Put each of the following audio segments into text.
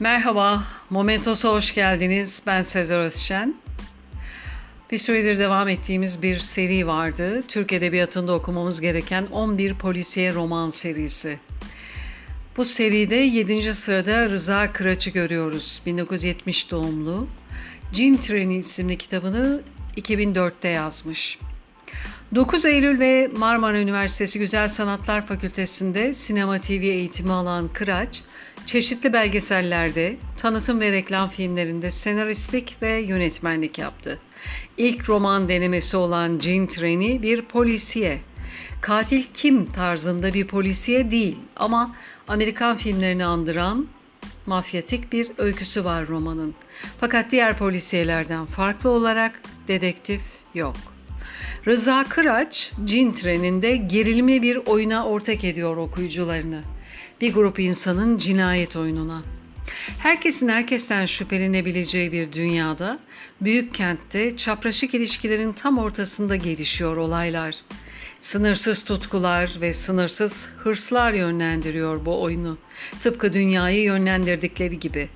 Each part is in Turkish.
Merhaba, Momentos'a hoş geldiniz. Ben Sezer Özşen. Bir süredir devam ettiğimiz bir seri vardı. Türk Edebiyatı'nda okumamız gereken 11 polisiye roman serisi. Bu seride 7. sırada Rıza Kıraç'ı görüyoruz. 1970 doğumlu. Cin Treni isimli kitabını 2004'te yazmış. 9 Eylül ve Marmara Üniversitesi Güzel Sanatlar Fakültesi'nde sinema TV eğitimi alan Kıraç, çeşitli belgesellerde, tanıtım ve reklam filmlerinde senaristlik ve yönetmenlik yaptı. İlk roman denemesi olan Cin Treni bir polisiye. Katil kim tarzında bir polisiye değil ama Amerikan filmlerini andıran mafyatik bir öyküsü var romanın. Fakat diğer polisiyelerden farklı olarak dedektif yok. Rıza Kıraç, Cin Treni'nde gerilimli bir oyuna ortak ediyor okuyucularını. Bir grup insanın cinayet oyununa. Herkesin herkesten şüphelenebileceği bir dünyada, büyük kentte çapraşık ilişkilerin tam ortasında gelişiyor olaylar. Sınırsız tutkular ve sınırsız hırslar yönlendiriyor bu oyunu. Tıpkı dünyayı yönlendirdikleri gibi.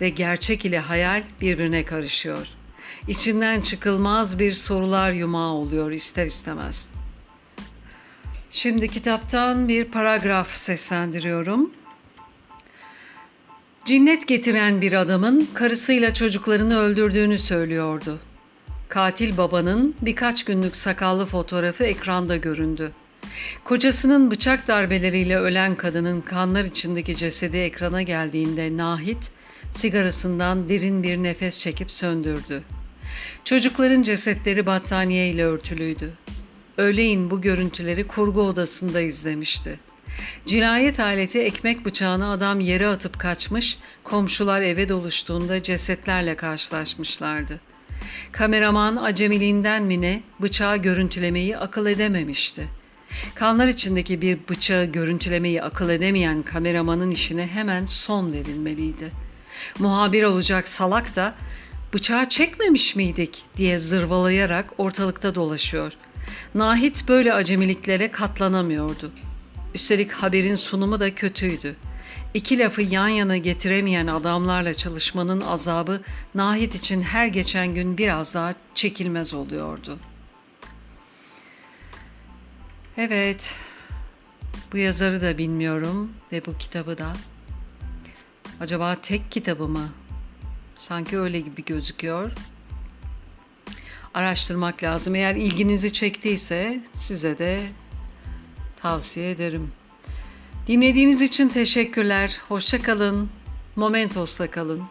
Ve gerçek ile hayal birbirine karışıyor. İçinden çıkılmaz bir sorular yumağı oluyor ister istemez. Şimdi kitaptan bir paragraf seslendiriyorum. Cinnet getiren bir adamın karısıyla çocuklarını öldürdüğünü söylüyordu. Katil babanın birkaç günlük sakallı fotoğrafı ekranda göründü. Kocasının bıçak darbeleriyle ölen kadının kanlar içindeki cesedi ekrana geldiğinde Nahit sigarasından derin bir nefes çekip söndürdü. Çocukların cesetleri battaniye ile örtülüydü. Öğleyin bu görüntüleri kurgu odasında izlemişti. Cinayet aleti ekmek bıçağını adam yere atıp kaçmış, komşular eve doluştuğunda cesetlerle karşılaşmışlardı. Kameraman acemiliğinden mi ne bıçağı görüntülemeyi akıl edememişti. Kanlar içindeki bir bıçağı görüntülemeyi akıl edemeyen kameramanın işine hemen son verilmeliydi. Muhabir olacak salak da bıçağı çekmemiş miydik diye zırvalayarak ortalıkta dolaşıyor. Nahit böyle acemiliklere katlanamıyordu. Üstelik haberin sunumu da kötüydü. İki lafı yan yana getiremeyen adamlarla çalışmanın azabı Nahit için her geçen gün biraz daha çekilmez oluyordu. Evet, bu yazarı da bilmiyorum ve bu kitabı da. Acaba tek kitabı mı? Sanki öyle gibi gözüküyor. Araştırmak lazım. Eğer ilginizi çektiyse size de tavsiye ederim. Dinlediğiniz için teşekkürler. Hoşça kalın. Momentos'ta kalın.